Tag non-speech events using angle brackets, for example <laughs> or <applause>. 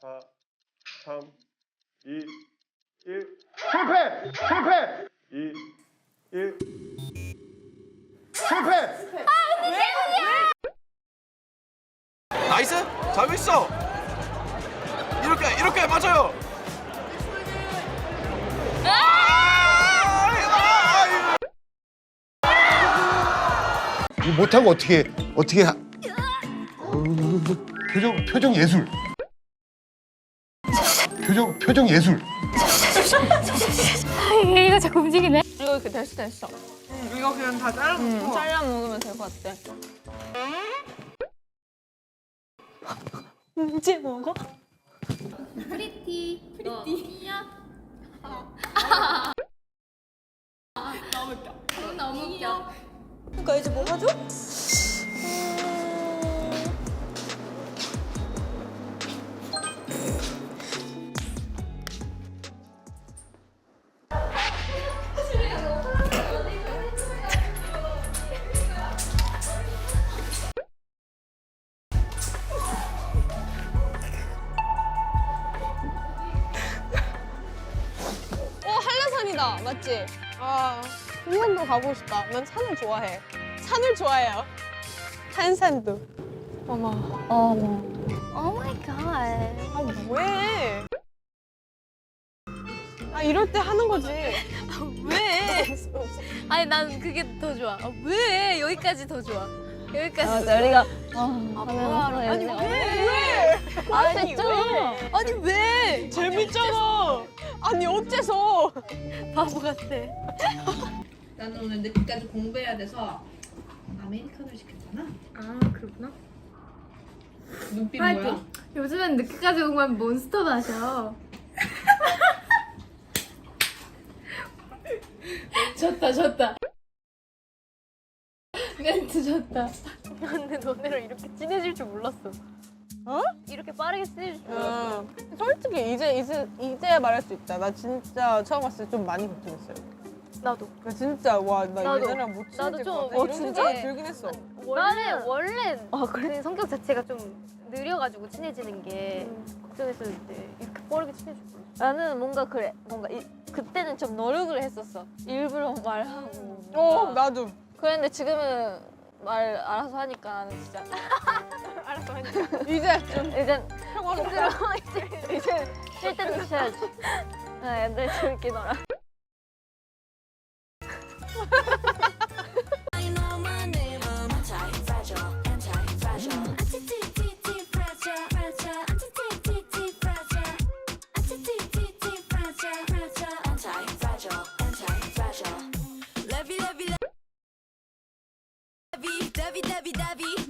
4, 3, 2, 1. 실패! 실패! 2, 1. 실패! 나이스 잘고 있어 이렇게 이렇게 맞아요 이거 못하고 어떻게 어떻게 하... 어우, 표정 표정 예술. 표정 표정 예술. 얘가 자꾸 움직이네. 이거 이렇게 됐어 됐어. 이거 그냥 다 잘라놓고 응, 잘라 먹으면 될 것 같아. 언제 먹어? 프리티. 프리티야. 너무 웃겨. 너무 웃겨. 그러니까 이제 뭐 하죠? 산이다 맞지? 아 한산도 가고 싶다. 난 산을 좋아해. 산을 좋아해요. 한산도. 어머. 어머. 오 마이 갓. 아 왜? 아 이럴 때 하는 거지. 왜? 아니 난 그게 더 좋아. 아, 왜 여기까지 더 좋아? 여기까지. 아, 우리가 아, 뭐야? 아니 왜? 왜? 아니 진짜. 왜? 아니 왜? 재밌잖아. 아니 어째서? <laughs> 바보 같아. <laughs> 나는 오늘 늦게까지 공부해야 돼서 아메리카노를 시켰잖아 아 그렇구나. 눈빛 파이팅. 뭐야? 요즘엔 늦게까지 공부하면 몬스터 마셔. <laughs> 졌다 졌다. 멘트 졌다. 근데 너네랑 이렇게 친해질 줄 몰랐어. 어? 이렇게 빠르게 친해질 줄 몰랐어. 응. 솔직히 이제 이제 이제 말할 수 있다. 나 진짜 처음 왔을 때 좀 많이 걱정했어요. 나도. 나 진짜 와 나 나도. 얘네랑 못 나도 친해질 좀- 것 같아. 어, 이런 진짜? 생각이 들긴 했어. 나는 원래 그 성격 자체가 좀 느려가지고 친해지는 게 걱정했었는데 이렇게 빠르게 친해질 줄 몰랐어. 나는 뭔가 그래 뭔가 이, 그때는 좀 노력을 했었어 일부러 <laughs> 말하고 어. 나도. 그랬는데 지금은 말 알아서 하니까 나는 진짜. <laughs> 이제 좀 이젠 평화롭다. 이제 이제 쉴 때는 쉬어야지 아, 애들 levy, levy, Debbie, Debbie, Debbie,